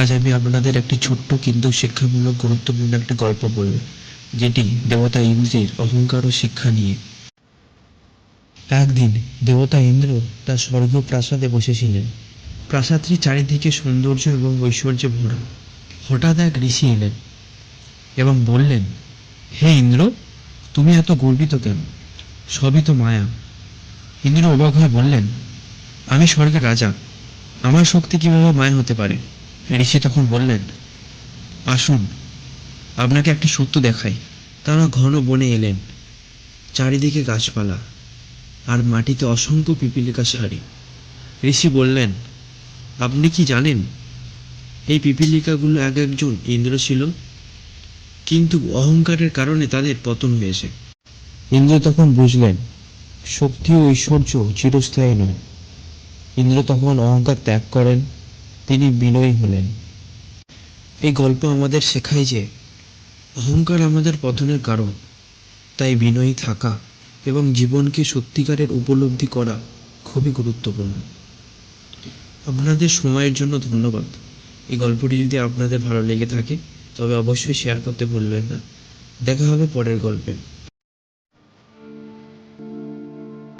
আজ আমি আপনাদের একটি ছোট্ট কিন্তু শিক্ষামূলক গুরুত্বপূর্ণ একটি গল্প বলব, যেটি দেবতা ইন্দ্রের অহংকার ও শিক্ষা নিয়ে। একদিন দেবতা ইন্দ্র তার স্বর্গ প্রাসাদে বসেছিলেন। প্রাসাদটি চারিদিকে সৌন্দর্য এবং ঐশ্বর্যে ভরা হঠাৎ এক ঋষি এলেন এবং বললেন, হে ইন্দ্র, তুমি এত গর্বিত কেন? সবই তো মায়া। ইন্দ্র অবাক হয়ে বললেন, আমি স্বর্গের রাজা। আমার শক্তি কীভাবে মায়া হতে পারে? ঋষি তখন বললেন, আসুন, আপনাকে একটি সত্য দেখাই। তারা ঘন বনে এলেন, চারিদিকে গাছপালা আর মাটিতে অসংখ্য পিপিলিকা সারি। ঋষি বললেন, আপনি কি জানেন, এই পিপিলিকাগুলো এক একজন ইন্দ্র ছিল কিন্তু অহংকারের কারণে তাদের পতন হয়েছে। ইন্দ্র তখন বুঝলেন, শক্তি ও ঐশ্বর্য চিরস্থায়ী নয়। ইন্দ্র তখন অহংকার ত্যাগ করেন তিনি বিনয়ী হলেন। এই গল্প আমাদের শেখায় যে, অহংকার আমাদের পতনের কারণ। তাই বিনয়ী থাকা এবং জীবনকে সত্যিকারের উপলব্ধি করা খুবই গুরুত্বপূর্ণ। আপনাদের সময়ের জন্য ধন্যবাদ। এই গল্পটি যদি আপনাদের ভালো লেগে থাকে, তবে অবশ্যই শেয়ার করতে ভুলবেন না। দেখা হবে পরের গল্পে।